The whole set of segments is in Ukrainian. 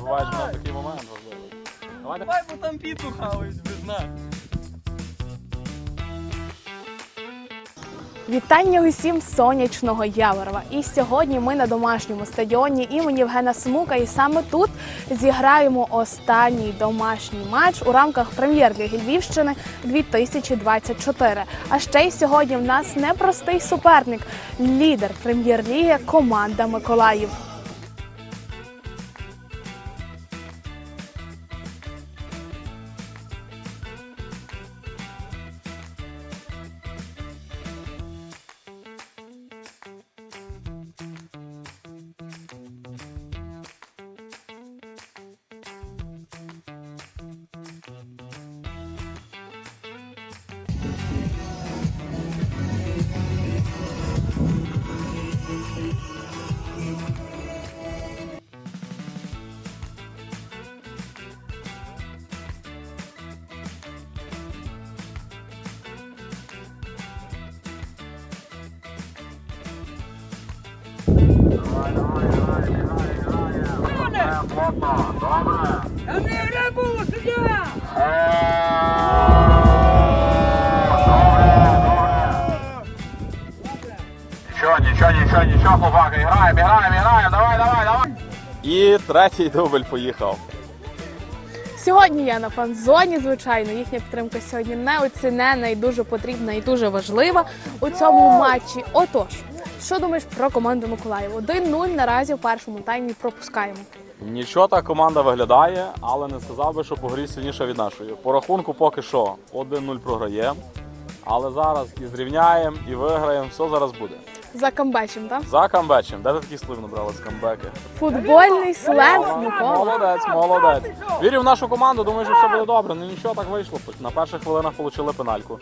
забуваєш на такий момент важливий. Давай, бо там піцу хавають без нас. Вітання усім сонячного Яворова. І сьогодні ми на домашньому стадіоні імені Євгена Смука. І саме тут зіграємо останній домашній матч у рамках прем'єр-ліги Львівщини 2024. А ще й сьогодні в нас непростий суперник, лідер прем'єр-ліги команда Миколаїв. Граємо, граємо, граємо, давай, давай, давай. І третій дубль поїхав. Сьогодні я на фан-зоні, звичайно, їхня підтримка сьогодні неоцінена і дуже потрібна і дуже важлива у цьому матчі. Отож, що думаєш про команду Миколаїв? 1-0 наразі в першому таймі пропускаємо. Нічого так команда виглядає, але не сказав би, що по грі сильніша від нашої. По рахунку поки що 1-0 програємо. Але зараз і зрівняємо, і виграємо, все зараз буде. За камбечем, так? За камбечем. Де ти такі слив набрали з камбеки? Футбольний сленг Микола. Молодець, молодець. Вірю в нашу команду, думаю, що все буде добре. Ну нічого так вийшло. На перших хвилинах отримали пенальку.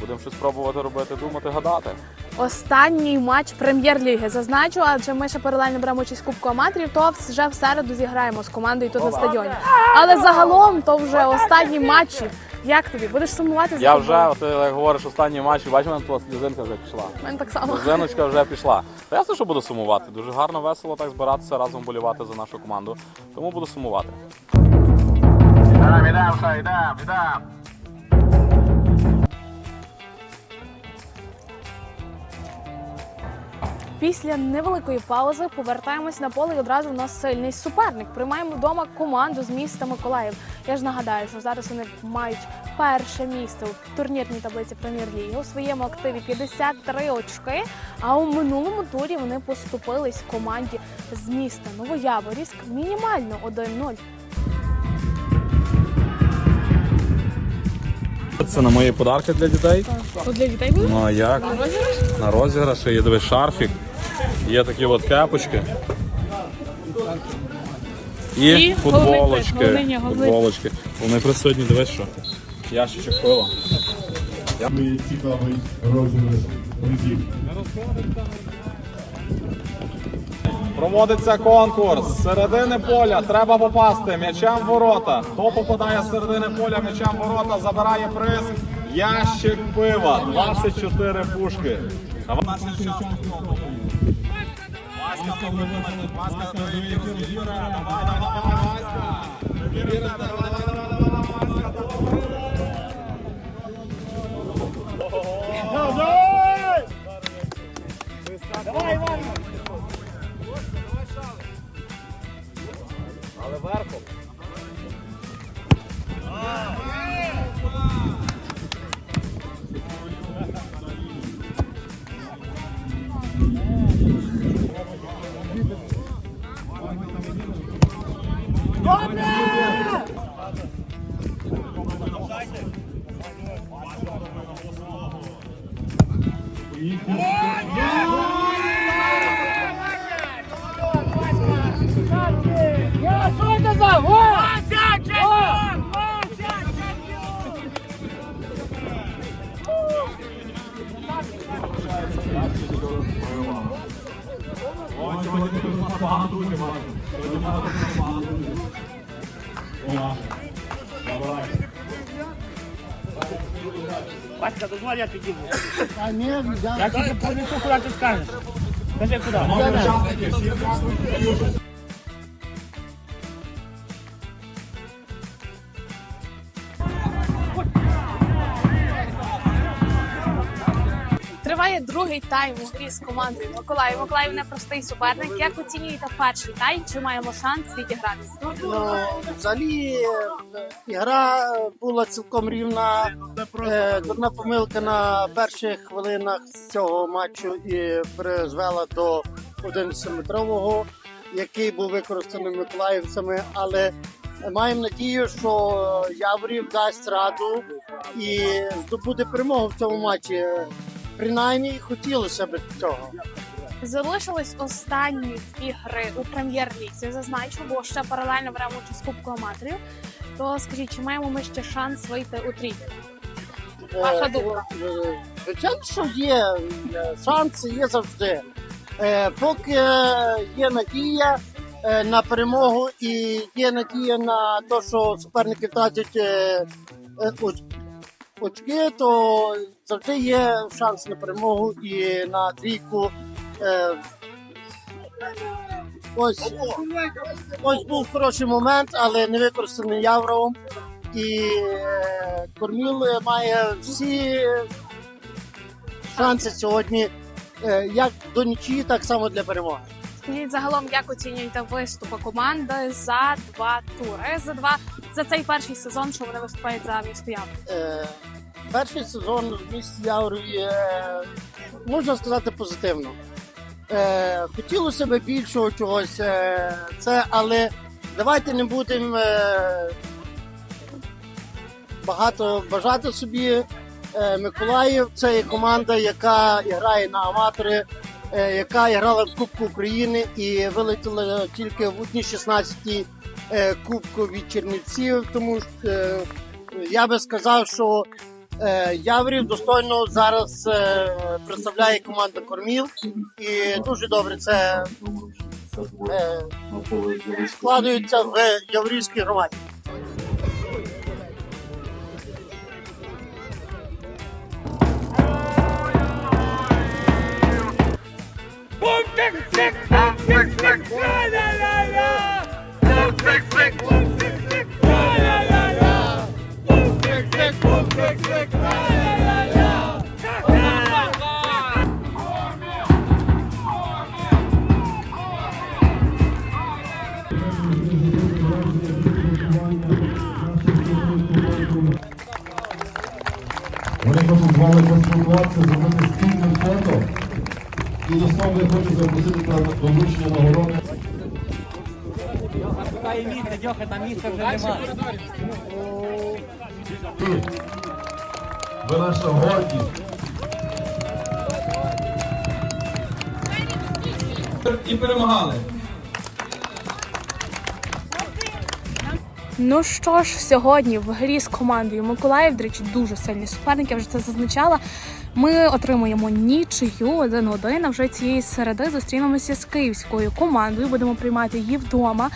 Будемо щось пробувати робити, думати, гадати. Останній матч прем'єр-ліги зазначу, адже ми ще паралельно беремо участь в Кубку аматорів, то вже в середу зіграємо з командою тут на стадіоні. Але загалом то вже останні матчі. Як тобі? Будеш сумувати за Я футболом? вже, ти як говориш, останній матч, бачиш, у мене твоя слізинка вже пішла. У мене так само. Слізиночка вже пішла. Та ясно, що буду сумувати. Дуже гарно, весело так збиратися, разом болівати за нашу команду. Тому буду сумувати. Йдемо, йдемо, все, йдемо. Після невеликої паузи повертаємось на поле і одразу в нас сильний суперник. Приймаємо вдома команду з міста Миколаїв. Я ж нагадаю, що зараз вони мають перше місце у турнірній таблиці прем'єр-ліги. У своєму активі 53 очки. А у минулому турі вони поступились команді з міста Новояворівськ мінімально 1-0. Це на мої подарки для дітей. Тут для дітей буде? Ну а як? На розіграші є дивись шарфік, є такі от кепочки. І, І футболочки. головний головний, футболочки. Вони присутні, дивись що. Ящичок пива. цікавий розіграш призів. Проводиться конкурс з середини поля. Треба попасти м'ячем ворота. Хто попадає з середини поля м'ячем ворота, забирає приз. Ящик пива. 24 пушки. Давай. Васька, Васька, Юра, давай, давай, давай, Васька. Юра, давай, давай, давай, давай, Васька, Давай, Іван! Але верхом. Я Васька, дозволь, я підійду. А ні, я тільки понесу, куди ти скажеш. Скажи, куди? Другий тайм у грі з командою Миколаїв. Миколаїв непростий суперник. Як оцінюєте перший тайм? Чи маємо шанс відігратися? Ну, взагалі, е, гра була цілком рівна. Е, Дурна помилка на перших хвилинах цього матчу і призвела до 11-метрового, який був використаний миколаївцями. Але маємо надію, що Яворів дасть раду і здобуде перемогу в цьому матчі. Принаймні хотілося б цього. Залишились останні дві гри у прем'єр-лізі. Зазначу, бо ще паралельно беремо участь Кубку аматорів. То скажіть, чи маємо ми ще шанс вийти у трійку? Ваша Е, думка? е, Звичайно, що є е, шанси, є завжди. Поки є надія на перемогу і є надія на те, що суперники втратять оч- очки, то завжди є шанс на перемогу і на трійку. Е, Ось, ось був хороший момент, але не використаний Явровим. І е, Корміл має всі шанси сьогодні, е, як до нічії, так само для перемоги. Скажіть загалом, як оцінюєте виступи команди за два тури? За два за цей перший сезон, що вони виступають за місто? Е, Перший сезон в місті е, можна сказати, позитивно. Е, Хотілося б більшого чогось, е, це, але давайте не будемо е, багато бажати собі. Миколаїв це є команда, яка грає на аматори, яка грала в Кубку України і вилетіла тільки в одній 16 е, Кубку від Чернівців. Тому я би сказав, що Яврів достойно зараз е, представляє команда Корміл, і дуже добре це е, складується в Яврівській громаді. Вони просто з вами поспілкуватися, зробити спільне фото. І до слова я хочу запросити на вручення нагороди. Шукає місце, Дьоха, там місця вже нема. Ви наша гордість. і перемагали. Ну що ж, сьогодні в грі з командою Миколаїв, до речі, дуже сильні суперники, я вже це зазначала. Ми отримуємо нічию 1-1, а вже цієї середи зустрінемося з київською командою. Будемо приймати її вдома.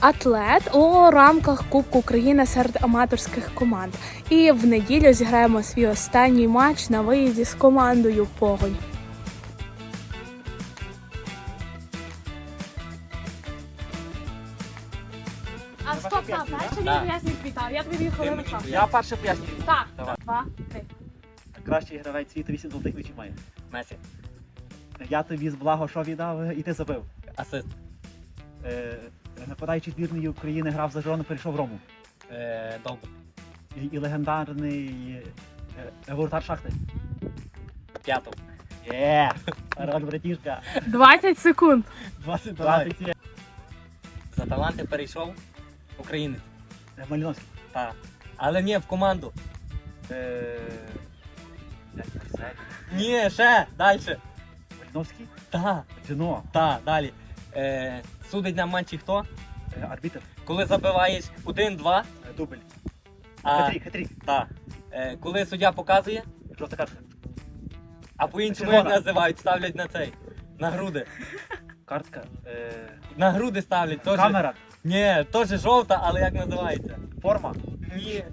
Атлет у рамках Кубку України серед аматорських команд. І в неділю зіграємо свій останній матч на виїзді з командою Погонь. А стоп, так, перший мій вітав. Я тобі дві хвилини часу. Я перше пояснюю. Так, Давай. два, три. Кращий гравець світу 8 золотих м'ячів має. Месі. Я тобі з благо що віддав, і ти забив. Асист. Е, нападаючий збірної України грав за Жирона, перейшов в Рому. Е, Довго. І, і легендарний е, воротар шахти. П'яту. Є! Роль братішка. 20 секунд. 20 Давай. 20 є. За таланти перейшов українець. Е, Маліновський. Так. Але ні, в команду. Е, як це? Ні, ще, далі. Маліновський? Так, Джино. так, далі. Е, судить на матчі хто? Е, Арбітр. Коли забиваєш 1-2, Е, Дубль. а, Хатрік, хатрік. так. Е, коли суддя показує, Жовта картка. а по-іншому як Червона. називають, ставлять на цей. На груди. Картка. Е, На груди ставлять. Теж, камера. Ні, теж жовта, але як називається? Форма. Ні.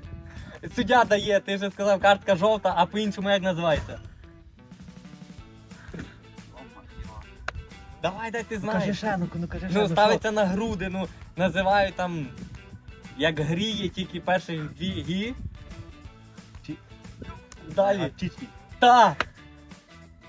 Суддя дає, ти вже сказав, картка жовта, а по-іншому як називається? Давай, дай ти Ну кажи ще, ну, ну кажи ще. Ну, ставиться на груди, ну, називають там, як гріє тільки перших дві гі. Чи- Далі. А, Чічки. Так.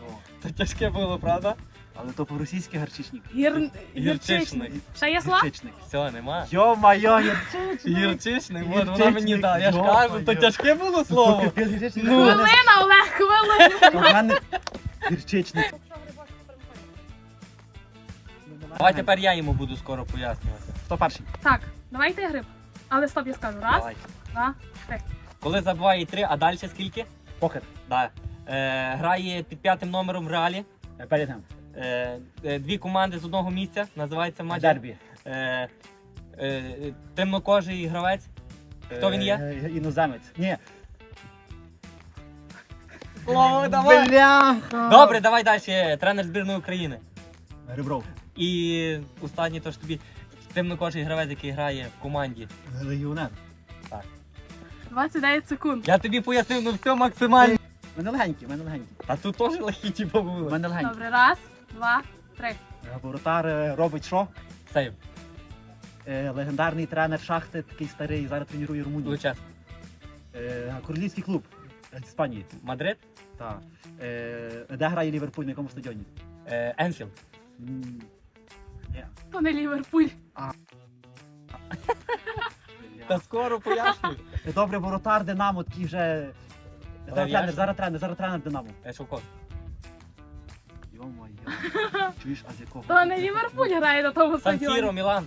Ну. То тяжке було, правда? Але то по-російськи гарчичник. Гір... Гірчичник. Гірчичник. Ще є слова? Гарчичник. Все, нема. Йо-майо, гірчичник. Гірчичник, от вона мені Гірчичник, дала. Я ж кажу, то тяжке було слово. Ну. Мене- Хвилина, Олег, хвилина. У мене гірчичник. Давай тепер я йому буду скоро пояснювати. Хто перший? Так, давайте гриб. Але стоп, я скажу. Раз, Давай. два, три. Коли забиває три, а далі скільки? Покер. Да. Е, грає під п'ятим номером в реалі. Белінгем. Е, е, дві команди з одного місця. Називається матч. Дербі. Е, е, темнокожий гравець. Хто він є? Е, Іноземець. Ні. Слово, давай. Бляха. Добре, давай далі. Тренер збірної України. Ребров. І останній то ж тобі темнокожий гравець, який грає в команді. Легіонер. 29 секунд. Я тобі пояснив, ну все максимально. У мене легенький, у мене легенький. А тут теж легкі типу У були. мене легенький. Добре, раз, два, три. Е, Воротар е, робить що? Сейв. Е, Легендарний тренер шахти, такий старий, зараз тренує Румунію. Лучас. Е, Королівський клуб з Іспанії. Мадрид. Так. Е, Де грає Ліверпуль, на якому стадіоні? Е, Енфілд. М. То не Ліверпуль. Та скоро пояснюю. Е, Добре, воротар Динамо, такий вже. Зараз тренер, зараз тренер, зараз тренер Динамо. Е, Шовков. Йо-моє. Чуєш, а з якого? То не Ліверпуль грає на тому Сан Сіро, стадіоні. Мілан.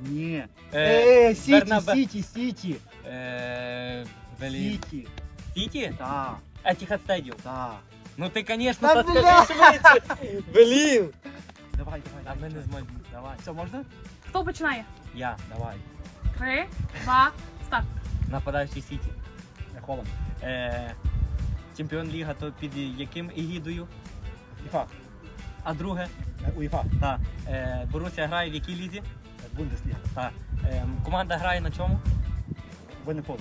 Ні. Е, Е, Сіті, Бернабе. Сіті, Сіті. Е, блін. Сіті. Сіті? Так, Етіхад Стедіум. так. Ну ти, звісно, Та та скажи швидше. Блін. Давай, давай, А ми не зможемо. Давай. Все, можна? Хто починає? Я, давай. Три, два, старт. Нападаючий Сіті. Холланд. Е, чемпіон Ліга, то під яким егідою? ІФА. А друге? Е, УЄФА. Так. Е, Борусsia грає в якій лізі? Е, Бундесліга. Так. Е, команда грає на чому? Вольне поле.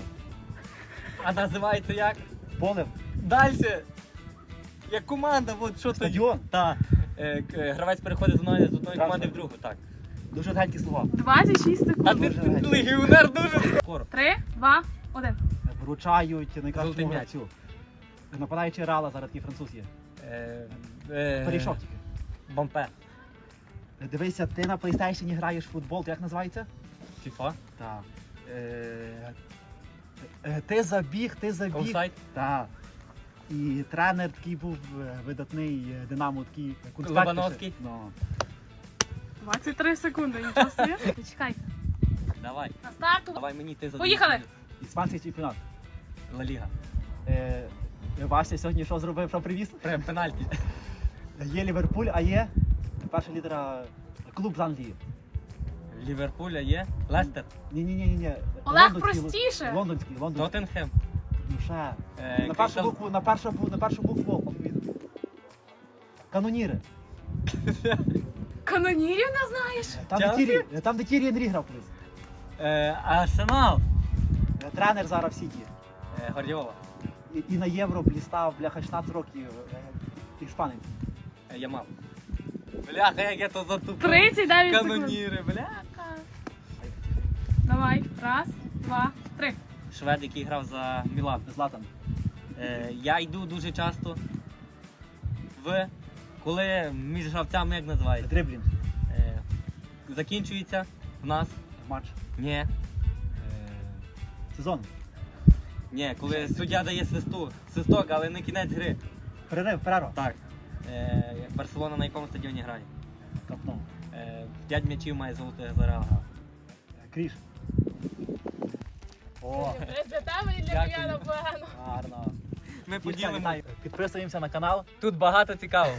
А називається як? Поле. Дальше. Як команда, от що тоді? Стадіон. Так. Е, к- е, гравець переходить з одної, з одної команди в другу, так. Дуже легенькі слова. 26 А секунд. ти Дуже ти легіонер дуже скоро. Три, два, один. Е, Вручають Золотий найкращому м'яч. гравцю. Нападаючий Рала, зараз такий француз є. Е, е, Перейшов тільки. Бампе. Е, Дивися, ти на PlayStation граєш в футбол, то як називається? Фіфа. Так. Е, е, Ти забіг, ти забіг. Офсайд. Так. І тренер такий був е, видатний е, Динамо, такий Лобановський? Ну. 23 секунди, нічого собі. Чекайте. Давай. На старту. Давай мені ти за Поїхали! Іспанський чемпіонат. Ла Ліга. Е, Вася сьогодні що зробив, що привіз? Прям пенальті. Є Ліверпуль, а є перша літера клуб з Англії. Ліверпуля є. Лестер. Ні, ні, ні, ні, ні. Олег, Лондонський, простіше. Лондонський, лондонський. Тоттенхем. Ну ще. Е, На першу букву, на першу букву, на першу букву алфавіту. Каноніри. Канонірів не знаєш? Там, де Челсі? Тірі, там, де Тірі Енрі грав колись. Е, Арсенал. Е, Тренер зараз в Сіті. Е, Гордіола. І, і на євро блістав, бляха, 16 років. е, Іспанець. Е, Ямал. Бляха, як я то затупив. 39 секунд. Каноніри, бля. Давай. Раз, два, три. Швед, який грав за Мілан. Златан. Е, я йду дуже часто в коли між гравцями як називається? Дриблінг. Е, закінчується в нас. Матч. Ні. Е, Сезон. Ні, коли суддя дає свисту, свисток, але не кінець гри. Перерив, перерва. Так. Е, Барселона на якому стадіоні грає? Капнув. Е, П'ять м'ячів має золотих за Реал. Е, Кріш. О, Для тебе і для Дякую. мене, погано. гарно. Ми Дівчата, поділимо. вітаю. Підписуємося на канал. Тут багато цікавого.